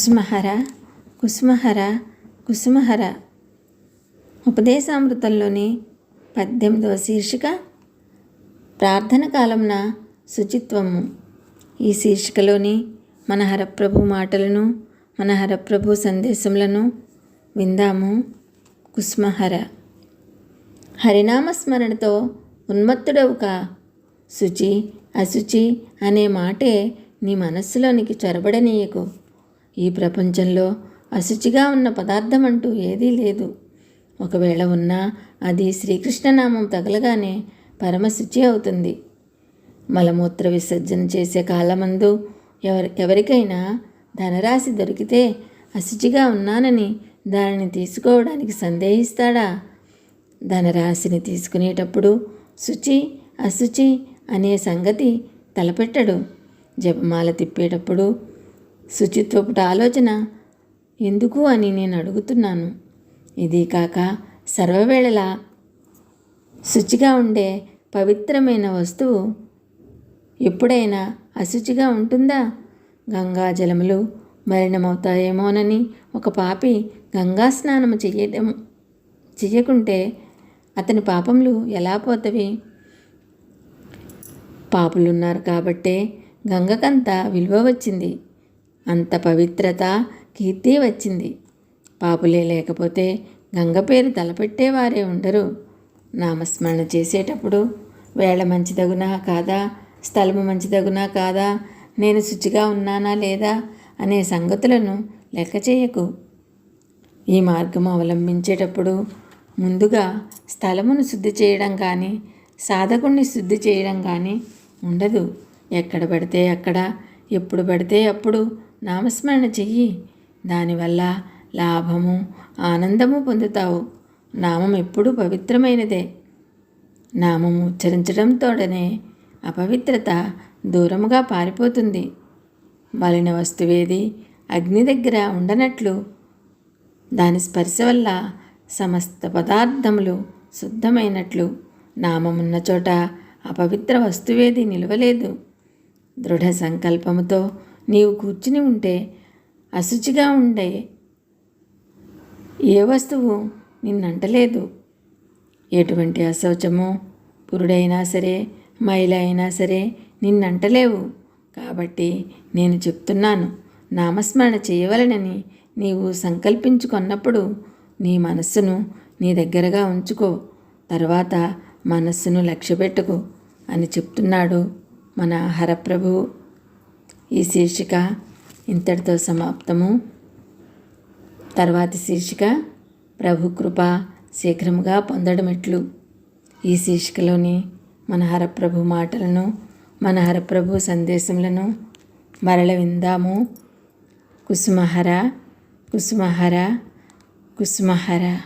కుసుమహర కుసుమహర కుసుమహర. ఉపదేశామృతంలోని పద్దెనిమిదవ శీర్షిక ప్రార్థన కాలంన శుచిత్వము. ఈ శీర్షికలోని మన హరప్రభు మాటలను మన హరప్రభు సందేశములను విందాము. కుస్మహర. హరినామస్మరణతో ఉన్మత్తుడవుక. శుచి అశుచి అనే మాటే నీ మనస్సులోనికి చొరబడనీయకు. ఈ ప్రపంచంలో అశుచిగా ఉన్న పదార్థం అంటూ ఏదీ లేదు. ఒకవేళ ఉన్నా అది శ్రీకృష్ణనామం తగలగానే పరమశుచి అవుతుంది. మలమూత్ర విసర్జన చేసే కాలమందు ఎవరి ఎవరికైనా ధనరాశి దొరికితే అశుచిగా ఉన్నానని దానిని తీసుకోవడానికి సందేహిస్తాడా? ధనరాశిని తీసుకునేటప్పుడు శుచి అశుచి అనే సంగతి తలపెట్టడు. జపమాల తిప్పేటప్పుడు శుచిత్వపు ఆలోచన ఎందుకు? అని నేను అడుగుతున్నాను. ఇది కాక సర్వవేళలా శుచిగా ఉండే పవిత్రమైన వస్తువు ఎప్పుడైనా అశుచిగా ఉంటుందా? గంగా జలములు మలినమవుతాయేమోనని ఒక పాపి గంగా స్నానము చేయడం చెయ్యకుంటే అతని పాపములు ఎలా పోతవి? పాపులున్నారు కాబట్టే గంగకంత విలువ వచ్చింది. అంత పవిత్రత కీర్తి వచ్చింది. పాపులే లేకపోతే గంగ పేరు తలపెట్టేవారే ఉండరు. నామస్మరణ చేసేటప్పుడు వేళ మంచిదగునా కాదా? స్థలము మంచిదగునా కాదా? నేను శుచిగా ఉన్నానా లేదా? అనే సంగతులను లెక్క చేయకు. ఈ మార్గం అవలంబించేటప్పుడు ముందుగా స్థలమును శుద్ధి చేయడం కానీ సాధకుణ్ణి శుద్ధి చేయడం కానీ ఉండదు. ఎక్కడ పడితే అక్కడ ఎప్పుడు పడితే అప్పుడు నామస్మరణ చెయ్యి. దానివల్ల లాభము ఆనందము పొందుతావు. నామం ఎప్పుడూ పవిత్రమైనదే. నామం ఉచ్చరించడంతోడనే అపవిత్రత దూరముగా పారిపోతుంది. మలిన వస్తువేది అగ్ని దగ్గర ఉండనట్లు. దాని స్పర్శ వల్ల సమస్త పదార్థములు శుద్ధమైనట్లు. నామమున్న చోట అపవిత్ర వస్తువేది నిలవలేదు. దృఢ సంకల్పముతో నీవు కూర్చుని ఉంటే అశుచిగా ఉండే ఏ వస్తువు నిన్నంటలేదు. ఎటువంటి అశౌచము పురుడైనా సరే మైల అయినా సరే నిన్నంటలేవు. కాబట్టి నేను చెప్తున్నాను నామస్మరణ చేయవలనని నీవు సంకల్పించుకున్నప్పుడు నీ మనస్సును నీ దగ్గరగా ఉంచుకో. తర్వాత మనస్సును లక్ష్యపెట్టుకో అని చెప్తున్నాడు మన హరప్రభు. ఈ శీర్షిక ఇంతటితో సమాప్తము. తర్వాతి శీర్షిక ప్రభు కృప శీఘ్రముగా పొందడమెట్లు. ఈ శీర్షికలోని మన హరప్రభు మాటలను మన హరప్రభు సందేశములను మరల విందాము. కుసుమహర కుసుమహర కుసుమహర.